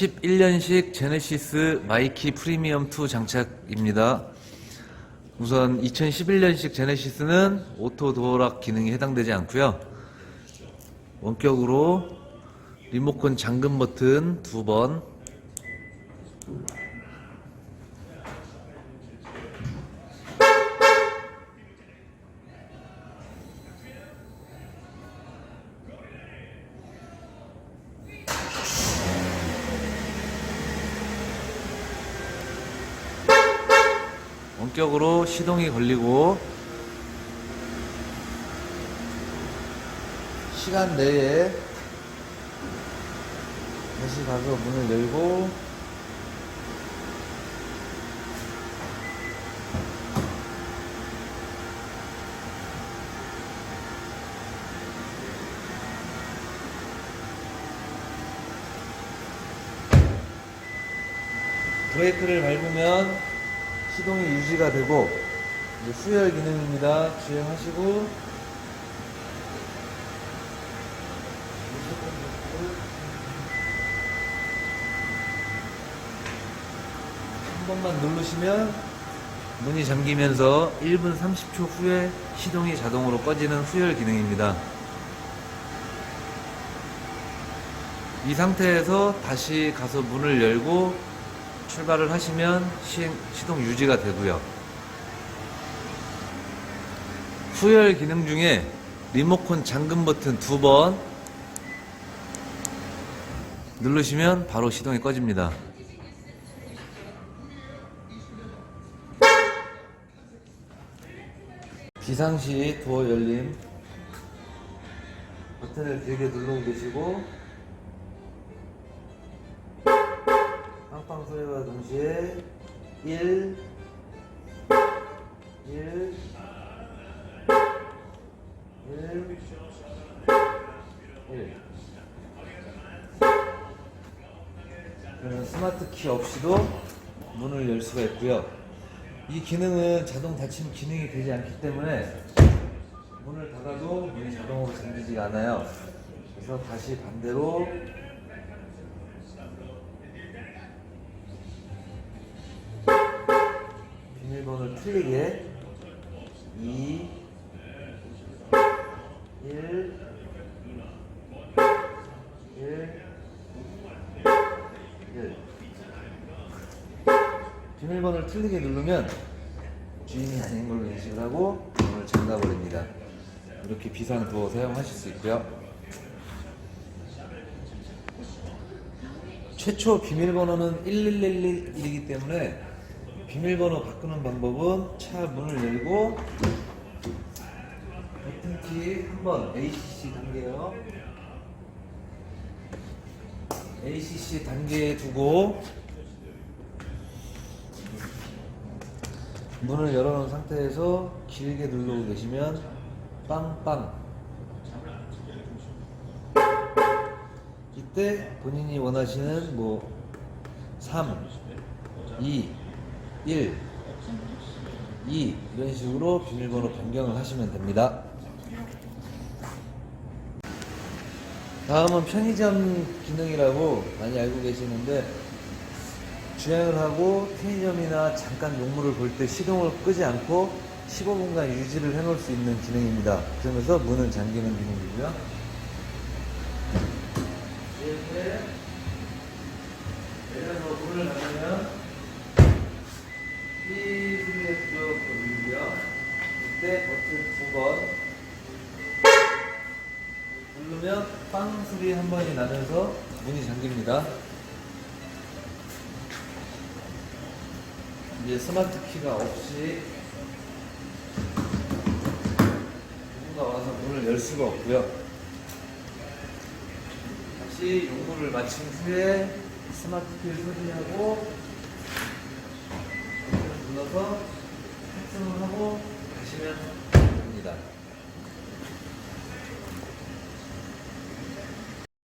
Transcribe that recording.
2011년식 제네시스 마이키 프리미엄 2 장착입니다. 우선 2011년식 제네시스는 오토 도어락 기능이 해당되지 않고요. 원격으로 리모컨 잠금 버튼 두 번, 원격으로 시동이 걸리고 시간 내에 다시 가서 문을 열고 브레이크를 밟으면 시동이 유지가 되고 이제 수열 기능입니다. 주행하시고 한 번만 누르시면 문이 잠기면서 1분 30초 후에 시동이 자동으로 꺼지는 후열 기능입니다. 이 상태에서 다시 가서 문을 열고 출발을 하시면 시행, 시동 유지가 되고요. 후열 기능 중에 리모컨 잠금 버튼 두 번 누르시면 바로 시동이 꺼집니다. 비상시 도어 열림 버튼을 길게 누르고 계시고 빵빵 소리와 동시에 1 1 1 1 그러면 스마트 키 없이도 문을 열 수가 있고요. 이 기능은 자동 닫힘 기능이 되지 않기 때문에 문을 닫아도 문이 자동으로 잠기지가 않아요. 그래서 다시 반대로 틀리게 2 1 1 1 비밀번호를 틀리게 누르면 주인이 아닌 걸로 인식을 하고 문을 잠가버립니다. 이렇게 비상 도어 사용하실 수 있고요. 최초 비밀번호는 1111이기 때문에 비밀번호 바꾸는 방법은 차 문을 열고 버튼키 한번 ACC 단계요. ACC 단계에 두고 문을 열어놓은 상태에서 길게 누르고 계시면 빵빵 이때 본인이 원하시는 뭐 3, 2, 1, 2 이런 식으로 비밀번호 변경을 하시면 됩니다. 다음은 편의점 기능이라고 많이 알고 계시는데 주행을 하고 편의점이나 잠깐 용물을 볼 때 시동을 끄지 않고 15분간 유지를 해놓을 수 있는 기능입니다. 그러면서 문은 잠기는 기능이고요. 이렇게 내려서 문을 닫으면 이 소리가 들어오고요. 이 때 버튼 두 번 누르면 빵 소리 한 번이 나면서 문이 잠깁니다. 이제 스마트 키가 없이 누군가 와서 문을 열 수가 없고요. 다시 용무를 마친 후에 스마트 키를 소진하고 눌러서 탑승을 하고 가시면 됩니다.